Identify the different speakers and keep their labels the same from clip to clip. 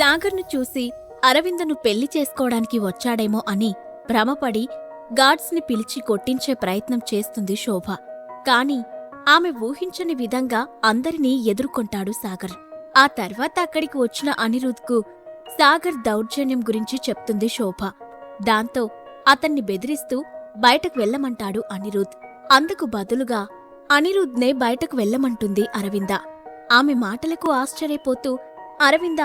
Speaker 1: సాగర్ను చూసి అరవిందను పెళ్ళి చేసుకోవడానికి వచ్చాడేమో అని భ్రమపడి గార్డ్స్ని పిలిచి కొట్టించే ప్రయత్నం చేస్తుంది శోభ. కాని ఆమె ఊహించని విధంగా అందరినీ ఎదుర్కొంటాడు సాగర్. ఆ తర్వాత అక్కడికి వచ్చిన అనిరుద్కు సాగర్ దౌర్జన్యం గురించి చెప్తుంది శోభ. దాంతో అతన్ని బెదిరిస్తూ బయటకు వెళ్ళమంటాడు అనిరుద్. అందుకు బదులుగా అనిరుద్నే బయటకు వెళ్ళమంటుంది అరవింద. ఆమె మాటలకు ఆశ్చర్యపోతూ అరవింద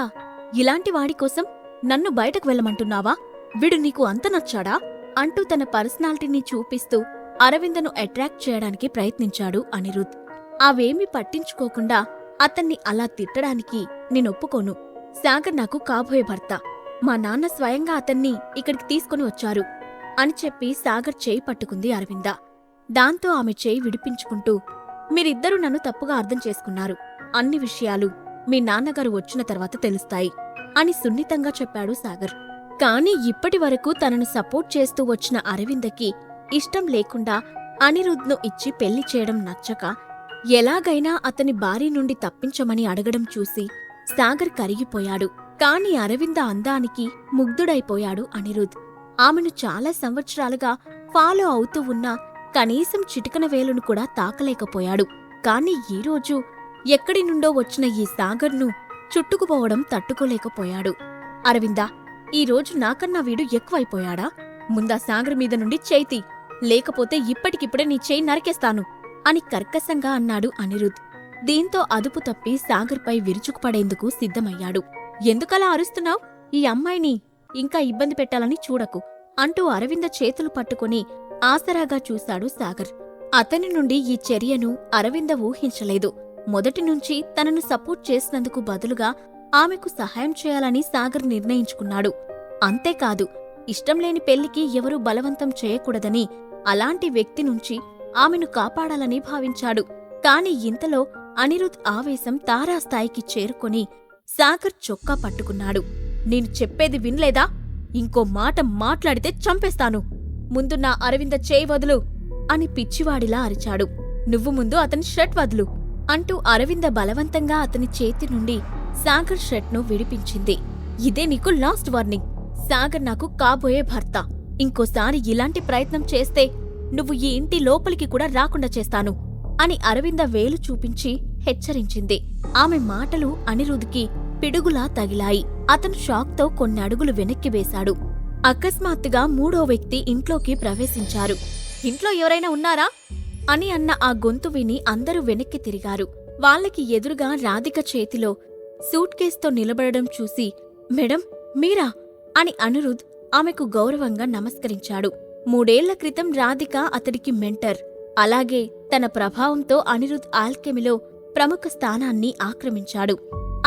Speaker 1: ఇలాంటి వాడి కోసం నన్ను బయటకు వెళ్ళమంటున్నావా? వీడు నీకు అంత నచ్చాడా? అంటూ తన పర్సనాలిటీని చూపిస్తూ అరవిందను అట్రాక్ట్ చేయడానికి ప్రయత్నించాడు అనిరుద్. అవేమీ పట్టించుకోకుండా అతన్ని అలా తిట్టడానికి నేనొప్పుకోను సాగర్ నాకు కాబోయే భర్త. మా నాన్న స్వయంగా అతన్ని ఇక్కడికి తీసుకుని వచ్చారు అని చెప్పి సాగర్ చేయి పట్టుకుంది అరవింద. దాంతో ఆమె చేయి విడిపించుకుంటూ మీరిద్దరూ నన్ను తప్పుగా అర్థం చేసుకున్నారు. అన్ని విషయాలు మీ నాన్నగారు వచ్చిన తర్వాత తెలుస్తాయి అని సున్నితంగా చెప్పాడు సాగర్. కానీ ఇప్పటి వరకు తనను సపోర్ట్ చేస్తూ వచ్చిన అరవిందకి ఇష్టం లేకుండా అనిరుద్ను ఇచ్చి పెళ్ళి చేయడం నచ్చక ఎలాగైనా అతని భార్య నుండి తప్పించమని అడగడం చూసి సాగర్ కరిగిపోయాడు. కాని అరవింద అందానికి ముగ్ధుడైపోయాడు అనిరుద్. ఆమెను చాలా సంవత్సరాలుగా ఫాలో అవుతూ ఉన్నా కనీసం చిటికన వేలును కూడా తాకలేకపోయాడు. కాని ఈరోజు ఎక్కడి నుండో వచ్చిన ఈ సాగర్ను చుట్టుకుపోవడం తట్టుకోలేకపోయాడు. అరవిందా ఈరోజు నాకన్నా వీడు ఎక్కువైపోయాడా? ముందా సాగర్ మీద నుండి చేతి లేకపోతే ఇప్పటికిప్పుడే నీ చేయి నరికేస్తాను అని కర్కశంగా అన్నాడు అనిరుద్. దీంతో అదుపు తప్పి సాగర్పై విరుచుకుపడేందుకు సిద్ధమయ్యాడు. ఎందుకలా అరుస్తున్నావు? ఈ అమ్మాయిని ఇంకా ఇబ్బంది పెట్టాలని చూడకు అంటూ అరవింద చేతులు పట్టుకుని ఆసరాగా చూశాడు సాగర్. అతని నుండి ఈ చర్యను అరవింద ఊహించలేదు. మొదటి నుంచి తనను సపోర్ట్ చేసినందుకు బదులుగా ఆమెకు సహాయం చేయాలని సాగర్ నిర్ణయించుకున్నాడు. అంతేకాదు ఇష్టంలేని పెళ్ళికి ఎవరూ బలవంతం చేయకూడదని అలాంటి వ్యక్తి నుంచి ఆమెను కాపాడాలని భావించాడు. కాని ఇంతలో అనిరుద్ ఆవేశం తారాస్థాయికి చేరుకొని సాగర్ చొక్కా పట్టుకున్నాడు. నేను చెప్పేది వినలేదా? ఇంకో మాట మాట్లాడితే చంపేస్తాను. ముందు నా అరవింద చేయి వదులు అని పిచ్చివాడిలా అరిచాడు. నువ్వు ముందు అతని షర్ట్ వదులు. అంటూ అరవింద బలవంతంగా అతని చేతి నుండి సాగర్ షర్ట్ను విడిపించింది. ఇదే నీకు లాస్ట్ వార్నింగ్. సాగర్ నాకు కాబోయే భర్త. ఇంకోసారి ఇలాంటి ప్రయత్నం చేస్తే నువ్వు ఈ ఇంటి లోపలికి కూడా రాకుండా చేస్తాను అని అరవింద వేలు చూపించి హెచ్చరించింది. ఆమె మాటలు అనిరుద్కి పిడుగులా తగిలాయి. అతను షాక్తో కొన్ని అడుగులు వెనక్కి వేశాడు. అకస్మాత్తుగా మూడో వ్యక్తి ఇంట్లోకి ప్రవేశించారు. ఇంట్లో ఎవరైనా ఉన్నారా? అని అన్న ఆ గొంతు విని అందరూ వెనక్కి తిరిగారు. వాళ్ళకి ఎదురుగా రాధిక చేతిలో సూట్ కేస్తో నిలబడడం చూసి మేడం మీరా? అని అనిరుద్ ఆమెకు గౌరవంగా నమస్కరించాడు. మూడేళ్ళ క్రితం రాధిక అతడికి మెంటర్. అలాగే తన ప్రభావంతో అనిరుద్ ఆల్కెమిలో ప్రముఖ స్థానాన్ని ఆక్రమించాడు.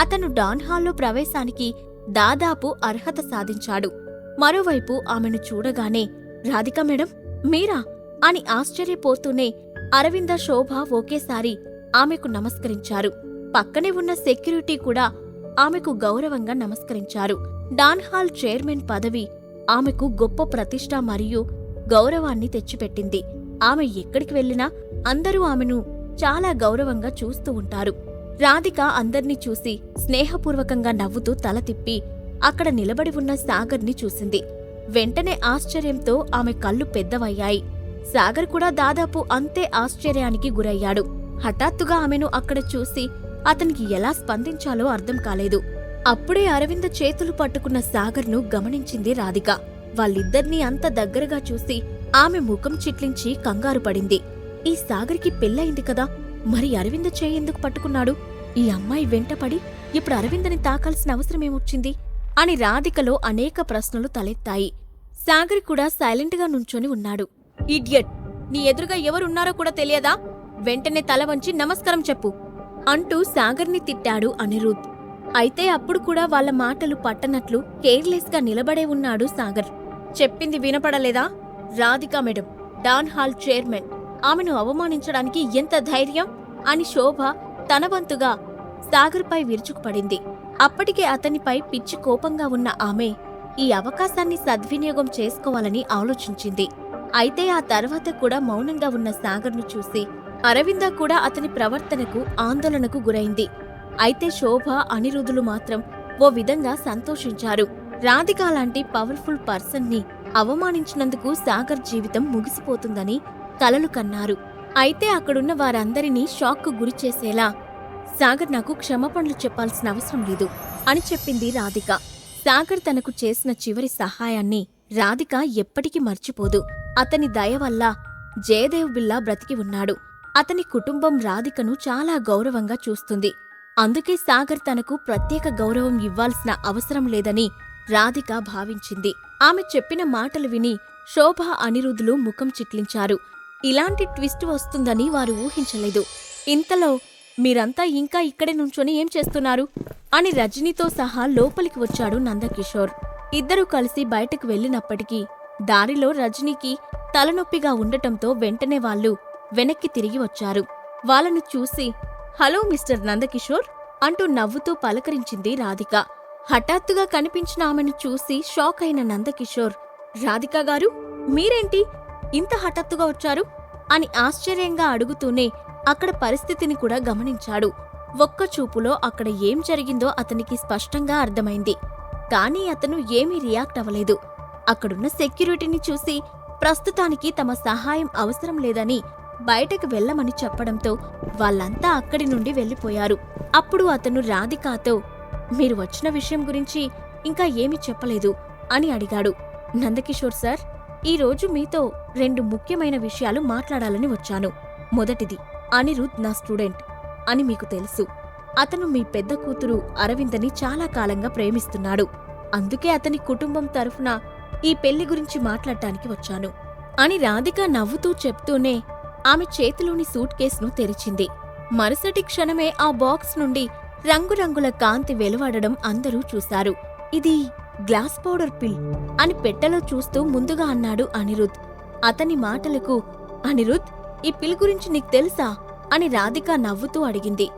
Speaker 1: అతను డాన్ హాల్లో ప్రవేశానికి దాదాపు అర్హత సాధించాడు. మరోవైపు ఆమెను చూడగానే రాధిక మేడం మీరా? అని ఆశ్చర్యపోతూనే అరవింద శోభ ఒకేసారి ఆమెకు నమస్కరించారు. పక్కనే ఉన్న సెక్యూరిటీ కూడా ఆమెకు గౌరవంగా నమస్కరించారు. డాన్హాల్ చైర్మన్ పదవి ఆమెకు గొప్ప ప్రతిష్ట మరియు గౌరవాన్ని తెచ్చిపెట్టింది. ఆమె ఎక్కడికి వెళ్ళినా అందరూ ఆమెను చాలా గౌరవంగా చూస్తూ ఉంటారు. రాధిక అందర్నీ చూసి స్నేహపూర్వకంగా నవ్వుతూ తల తిప్పి అక్కడ నిలబడి ఉన్న సాగర్ని చూసింది. వెంటనే ఆశ్చర్యంతో ఆమె కళ్ళు పెద్దవయ్యాయి. సాగర్ కూడా దాదాపు అంతే ఆశ్చర్యానికి గురయ్యాడు. హఠాత్తుగా ఆమెను అక్కడ చూసి అతనికి ఎలా స్పందించాలో అర్థం కాలేదు. అప్పుడే అరవింద చేతులు పట్టుకున్న సాగర్ను గమనించింది రాధిక. వాళ్ళిద్దర్నీ అంత దగ్గరగా చూసి ఆమె ముఖం చిట్లించి కంగారు పడింది. ఈ సాగర్కి పెళ్ళయింది కదా మరి అరవింద చేయేందుకు పట్టుకున్నాడు? ఈ అమ్మాయి వెంటపడి ఇప్పుడు అరవిందని తాకాల్సిన అవసరమేమొచ్చింది అని రాధికలో అనేక ప్రశ్నలు తలెత్తాయి. సాగర్ కూడా సైలెంట్గా నుంచొని ఉన్నాడు. ఇడియట్. నీ ఎదురుగా ఎవరున్నారో కూడా తెలియదా? వెంటనే తల వంచి నమస్కారం చెప్పు అంటూ సాగర్ని తిట్టాడు అనిరుద్. అయితే అప్పుడు కూడా వాళ్ళ మాటలు పట్టనట్లు కేర్లెస్గా నిలబడే ఉన్నాడు సాగర్. చెప్పింది వినపడలేదా? Radhika madam don hall chairman ఆమెను అవమానించడానికి ఎంత ధైర్యం? అని శోభ తన వంతుగా సాగర్పై విరుచుకుపడింది. అప్పటికే అతనిపై పిచ్చి కోపంగా ఉన్న ఆమె ఈ అవకాశాన్ని సద్వినియోగం చేసుకోవాలని ఆలోచించింది. అయితే ఆ తర్వాత కూడా మౌనంగా ఉన్న సాగర్ను చూసి అరవింద కూడా అతని ప్రవర్తనకు ఆందోళనకు గురైంది. అయితే శోభ అనిరుధులు మాత్రం ఓ విధంగా సంతోషించారు. రాధిక లాంటి పవర్ఫుల్ పర్సన్ని అవమానించినందుకు సాగర్ జీవితం ముగిసిపోతుందని కలలు కన్నారు. అయితే అక్కడున్న వారందరినీ షాక్కు గురి చేసేలా సాగర్ నాకు క్షమపణలు చెప్పాల్సిన అవసరం లేదు అని చెప్పింది రాధిక. సాగర్ తనకు చేసిన చివరి సహాయాన్ని రాధిక ఎప్పటికీ మర్చిపోదు. అతని దయ వల్ల జయదేవ్ బిల్లా బ్రతికి ఉన్నాడు. అతని కుటుంబం రాధికను చాలా గౌరవంగా చూస్తుంది. అందుకే సాగర్ తనకు ప్రత్యేక గౌరవం ఇవ్వాల్సిన అవసరం లేదని రాధిక భావించింది. ఆమె చెప్పిన మాటలు విని శోభ అనిరుద్ధులు ముఖం చిట్లించారు. ఇలాంటి ట్విస్ట్ వస్తుందని వారు ఊహించలేదు. ఇంతలో మీరంతా ఇంకా ఇక్కడే నుంచొని ఏం చేస్తున్నారు? అని రజనీతో సహా లోపలికి వచ్చాడు నందకిషోర్. ఇద్దరూ కలిసి బయటకు వెళ్ళినప్పటికీ దారిలో రజనీకి తలనొప్పిగా ఉండటంతో వెంటనే వాళ్ళు వెనక్కి తిరిగి వచ్చారు. వాళ్ళను చూసి హలో మిస్టర్ నందకిషోర్ అంటూ నవ్వుతూ పలకరించింది రాధిక. హఠాత్తుగా కనిపించిన ఆమెను చూసి షాక్ అయిన నందకిషోర్ రాధిక గారు మీరేంటి ఇంత హఠాత్తుగా వచ్చారు? అని ఆశ్చర్యంగా అడుగుతూనే అక్కడ పరిస్థితిని కూడా గమనించాడు. ఒక్క చూపులో అక్కడ ఏం జరిగిందో అతనికి స్పష్టంగా అర్థమైంది. కానీ అతను ఏమీ రియాక్ట్ అవ్వలేదు. అక్కడున్న సెక్యూరిటీని చూసి ప్రస్తుతానికి తమ సహాయం అవసరం లేదని బయటకు వెళ్ళమని చెప్పడంతో వాళ్ళంతా అక్కడి నుండి వెళ్ళిపోయారు. అప్పుడు అతను రాధికాతో మీరు వచ్చిన విషయం గురించి ఇంకా ఏమీ చెప్పలేదు అని అడిగాడు. నందకిషోర్ సార్ ఈరోజు మీతో రెండు ముఖ్యమైన విషయాలు మాట్లాడాలని వచ్చాను. మొదటిది అనిరుద్ నా స్టూడెంట్ అని మీకు తెలుసు. అతను మీ పెద్ద కూతురు అరవిందని చాలా కాలంగా ప్రేమిస్తున్నాడు. అందుకే అతని కుటుంబం తరఫున ఈ పెళ్ళి గురించి మాట్లాడటానికి వచ్చాను. అని రాధిక నవ్వుతూ చెప్తూనే ఆమె చేతిలోని సూట్ కేసును తెరిచింది. మరుసటి క్షణమే ఆ బాక్స్ నుండి రంగురంగుల కాంతి వెలువడడం అందరూ చూశారు. ఇది గ్లాస్ పౌడర్ పిల్ అని పెట్టెలో చూస్తూ ముందుగా అన్నాడు అనిరుద్. అతని మాటలకు అనిరుద్ ఈ పిల్ గురించి నీకు తెలుసా? అని రాధిక నవ్వుతూ అడిగింది.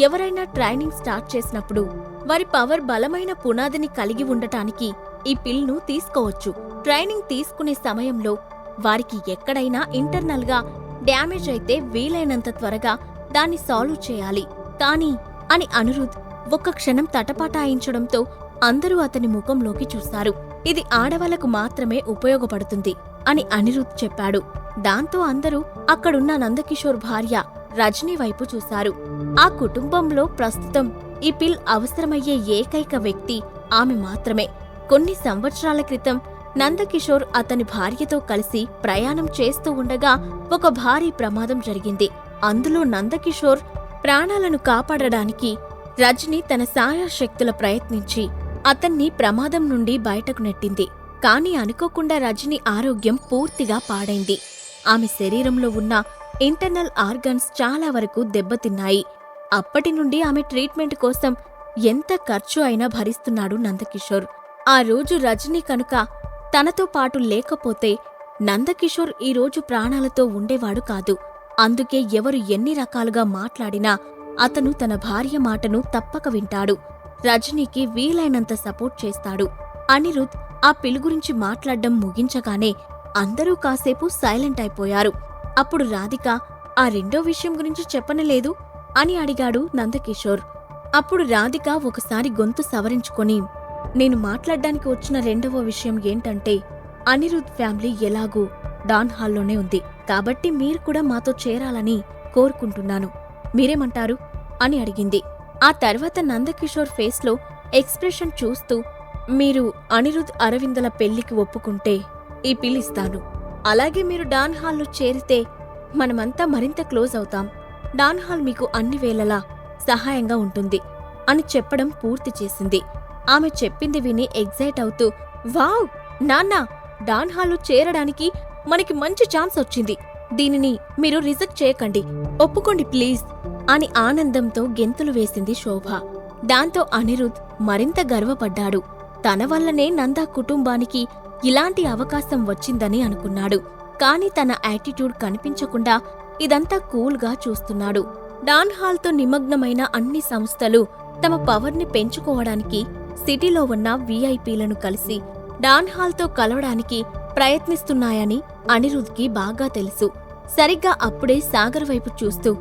Speaker 1: ఎవరైనా ట్రైనింగ్ స్టార్ట్ చేసినప్పుడు వారి పవర్ బలమైన పునాదిని కలిగి ఉండటానికి ఈ పిల్ను తీసుకోవచ్చు. ట్రైనింగ్ తీసుకునే సమయంలో వారికి ఎక్కడైనా ఇంటర్నల్గా డ్యామేజ్ అయితే వీలైనంత త్వరగా దాన్ని సాల్వ్ చేయాలి. కానీ అని అనిరుద్ ఒక్క క్షణం తటపాటాయించడంతో అందరూ అతని ముఖంలోకి చూశారు. ఇది ఆడవాళ్ళకు మాత్రమే ఉపయోగపడుతుంది అని అనిరుద్ చెప్పాడు. దాంతో అందరూ అక్కడున్న నందకిషోర్ భార్య రజనీ వైపు చూశారు. ఆ కుటుంబంలో ప్రస్తుతం ఈ పిల్ అవసరమయ్యే ఏకైక వ్యక్తి ఆమె మాత్రమే. కొన్ని సంవత్సరాల క్రితం నందకిషోర్ అతని భార్యతో కలిసి ప్రయాణం చేస్తూ ఉండగా ఒక భారీ ప్రమాదం జరిగింది. అందులో నందకిషోర్ ప్రాణాలను కాపాడడానికి రజని తన సాయశక్తుల ప్రయత్నించి అతన్ని ప్రమాదం నుండి బయటకు నెట్టింది. కాని అనుకోకుండా రజని ఆరోగ్యం పూర్తిగా పాడైంది. ఆమె శరీరంలో ఉన్న ఇంటర్నల్ ఆర్గన్స్ చాలా వరకు దెబ్బతిన్నాయి. అప్పటి నుండి ఆమె ట్రీట్మెంట్ కోసం ఎంత ఖర్చు అయినా భరిస్తున్నాడు నందకిషోర్. ఆ రోజు రజనీ కనుక తనతో పాటు లేకపోతే నందకిషోర్ ఈరోజు ప్రాణాలతో ఉండేవాడు కాదు. అందుకే ఎవరు ఎన్ని రకాలుగా మాట్లాడినా అతను తన భార్య మాటను తప్పక వింటాడు. రజనీకి వీలైనంత సపోర్ట్ చేస్తాడు. అనిరుద్ ఆ పిలు గురించి మాట్లాడడం ముగించగానే అందరూ కాసేపు సైలెంట్ అయిపోయారు. అప్పుడు రాధిక ఆ రెండో విషయం గురించి చెప్పనలేదు అని అడిగాడు నందకిషోర్. అప్పుడు రాధిక ఒకసారి గొంతు సవరించుకొని నేను మాట్లాడడానికి వచ్చిన రెండవ విషయం ఏంటంటే అనిరుద్ ఫ్యామిలీ ఎలాగూ డాన్ హాల్లోనే ఉంది. కాబట్టి మీరు కూడా మాతో చేరాలని కోరుకుంటున్నాను. మీరేమంటారు? అని అడిగింది. ఆ తర్వాత నందకిషోర్ ఫేస్లో ఎక్స్ప్రెషన్ చూస్తూ మీరు అనిరుద్ అరవిందల పెళ్ళికి ఒప్పుకుంటే ఈ పిలిస్తాను అలాగే మీరు డాన్ హాల్లో చేరితే మనమంతా మరింత క్లోజ్ అవుతాం. డాన్ హాల్ మీకు అన్ని వేళలా సహాయంగా ఉంటుంది అని చెప్పడం పూర్తి చేసింది. ఆమె చెప్పింది విని ఎగ్జైట్ అవుతూ వావ్ నాన్న డాన్ హాల్లో చేరడానికి మనకి మంచి ఛాన్స్ వచ్చింది. దీనిని మీరు రిజెక్ట్ చేయకండి. ఒప్పుకోండి ప్లీజ్ అని ఆనందంతో గెంతులు వేసింది శోభ. దాంతో అనిరుద్ మరింత గర్వపడ్డాడు. తన వల్లనే నందా కుటుంబానికి ఇలాంటి అవకాశం వచ్చిందని అనుకున్నాడు. కాని తన యాటిట్యూడ్ కనిపించకుండా ఇదంతా కూల్గా చూస్తున్నాడు. డాన్ హాల్తో నిమగ్నమైన అన్ని సంస్థలు తమ పవర్ని పెంచుకోవడానికి సిటీలో ఉన్న వీఐపీలను కలిసి డాన్ హాల్తో కలవడానికి ప్రయత్నిస్తున్నాయని అనిరుద్ధ్కి బాగా తెలుసు. సరిగ్గా అప్పుడే సాగర్ వైపు చూస్తూ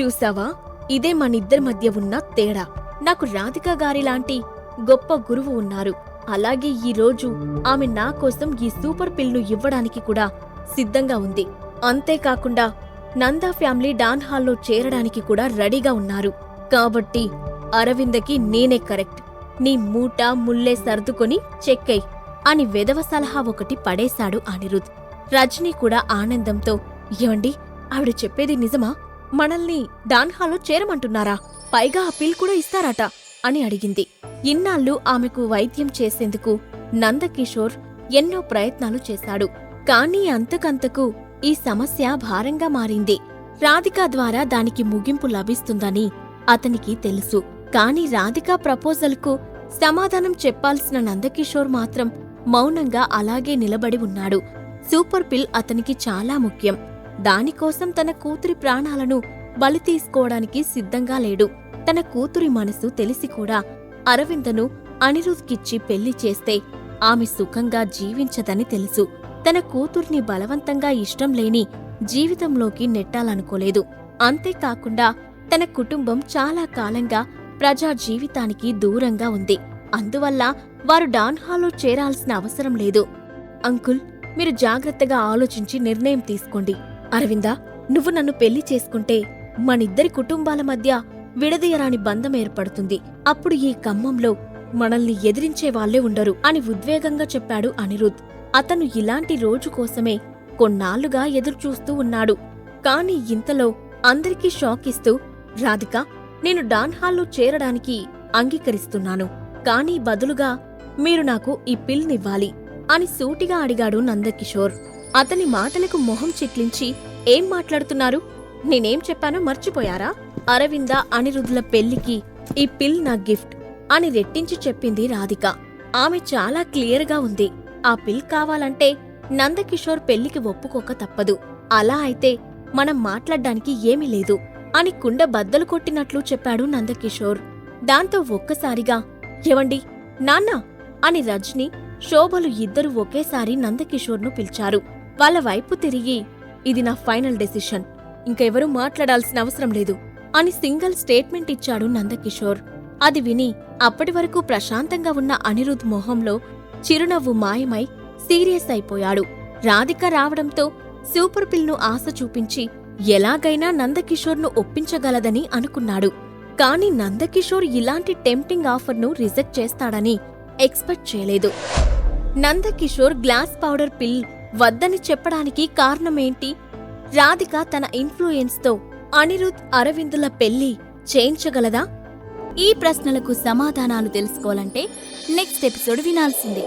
Speaker 1: చూసావా? ఇదే మనిద్దరి మధ్య ఉన్న తేడా. నాకు రాధిక గారిలాంటి గొప్ప గురువు ఉన్నారు. అలాగే ఈ రోజు ఆమె నా కోసం ఈ సూపర్ పిల్ను ఇవ్వడానికి కూడా సిద్ధంగా ఉంది. అంతేకాకుండా నందా ఫ్యామిలీ డాన్ హాల్లో చేరడానికి కూడా రెడీగా ఉన్నారు. కాబట్టి అరవిందకి నేనే కరెక్ట్. నీ మూట ముల్లే సర్దుకొని చెక్కై అని వెదవ సలహా ఒకటి పడేశాడు అనిరుద్. రజనీ కూడా ఆనందంతో ఏమండి ఆవిడ చెప్పేది నిజమా? మనల్ని దాన్హాలో చేరమంటున్నారా? పైగా ఆ పిల్ కూడా ఇస్తారట అని అడిగింది. ఇన్నాళ్ళు ఆమెకు వైద్యం చేసేందుకు నందకిషోర్ ఎన్నో ప్రయత్నాలు చేశాడు. కానీ అంతకంతకు ఈ సమస్య భారంగా మారింది. రాధిక ద్వారా దానికి ముగింపు లభిస్తుందని అతనికి తెలుసు. కాని రాధిక ప్రపోజల్కు సమాధానం చెప్పాల్సిన నందకిషోర్ మాత్రం మౌనంగా అలాగే నిలబడి ఉన్నాడు. సూపర్ పిల్ అతనికి చాలా ముఖ్యం. దానికోసం తన కూతురి ప్రాణాలను బలి తీసుకోవడానికి సిద్ధంగా లేడు. తన కూతురి మనసు తెలిసి కూడా అరవిందను అనిరుద్కిచ్చి పెళ్ళి చేస్తే ఆమె సుఖంగా జీవించదని తెలుసు. తన కూతుర్ని బలవంతంగా ఇష్టం లేని జీవితంలోకి నెట్టాలనుకోలేదు. అంతేకాకుండా తన కుటుంబం చాలా కాలంగా ప్రజా జీవితానికి దూరంగా ఉంది. అందువల్ల వారు డాన్హాలో చేరాల్సిన అవసరం లేదు. అంకుల్ మీరు జాగ్రత్తగా ఆలోచించి నిర్ణయం తీసుకోండి. అరవిందా నువ్వు నన్ను పెళ్ళి చేసుకుంటే మనిద్దరి కుటుంబాల మధ్య విడదీయరాని బంధం ఏర్పడుతుంది. అప్పుడు ఈ ఖమ్మంలో మనల్ని ఎదిరించే వాళ్ళే ఉండరు అని ఉద్వేగంగా చెప్పాడు అనిరుద్. అతను ఇలాంటి రోజు కోసమే కొన్నాళ్ళుగా ఎదురుచూస్తూ ఉన్నాడు. కాని ఇంతలో అందరికీ షాక్ ఇస్తూ రాధిక నేను డాన్ హాల్లో చేరడానికి అంగీకరిస్తున్నాను. కానీ బదులుగా మీరు నాకు ఈ పిల్నివ్వాలి అని సూటిగా అడిగాడు నందకిషోర్. అతని మాటలకు మొహం చిట్లించి ఏం మాట్లాడుతున్నారు? నేనేం చెప్పానో మర్చిపోయారా? అరవింద అనిరుద్ధుల పెళ్ళికి ఈ పిల్ నా గిఫ్ట్ అని రెట్టించి చెప్పింది రాధిక. ఆమె చాలా క్లియర్గా ఉంది. ఆ పిల్ కావాలంటే నందకిషోర్ పెళ్ళికి ఒప్పుకోక తప్పదు. అలా అయితే మనం మాట్లాడ్డానికి ఏమీ లేదు. అని కుండ బద్దలు కొట్టినట్లు చెప్పాడు నందకిషోర్. దాంతో ఒక్కసారిగా ఎవండి నాన్నా అని రజ్ని శోభలు ఇద్దరు ఒకేసారి నందకిషోర్ను పిలిచారు. వాళ్ళ వైపు తిరిగి ఇది నా ఫైనల్ డెసిషన్ ఇంకెవరూ మాట్లాడాల్సిన అవసరం లేదు అని సింగిల్ స్టేట్మెంట్ ఇచ్చాడు నందకిషోర్. అది విని అప్పటి వరకు ప్రశాంతంగా ఉన్న అనిరుద్ మొహంలో చిరునవ్వు మాయమై సీరియస్ అయిపోయాడు. రాధిక రావడంతో సూపర్ పిల్ను ఆశ చూపించి ఎలాగైనా నందకిషోర్ను ఒప్పించగలదని అనుకున్నాడు. కాని నందకిషోర్ ఇలాంటి టెంప్టింగ్ ఆఫర్ను రిజెక్ట్ చేస్తాడని ఎక్స్పెక్ట్ చేయలేదు. నందకిషోర్ గ్లాస్ పౌడర్ పిల్ వద్దని చెప్పడానికి కారణమేంటి? రాధిక తన ఇన్ఫ్లుయెన్స్తో అనిరుద్ అరవిందుల పెళ్ళి చేయించగలదా? ఈ ప్రశ్నలకు సమాధానాలు తెలుసుకోవాలంటే నెక్స్ట్ ఎపిసోడ్ వినాల్సిందే.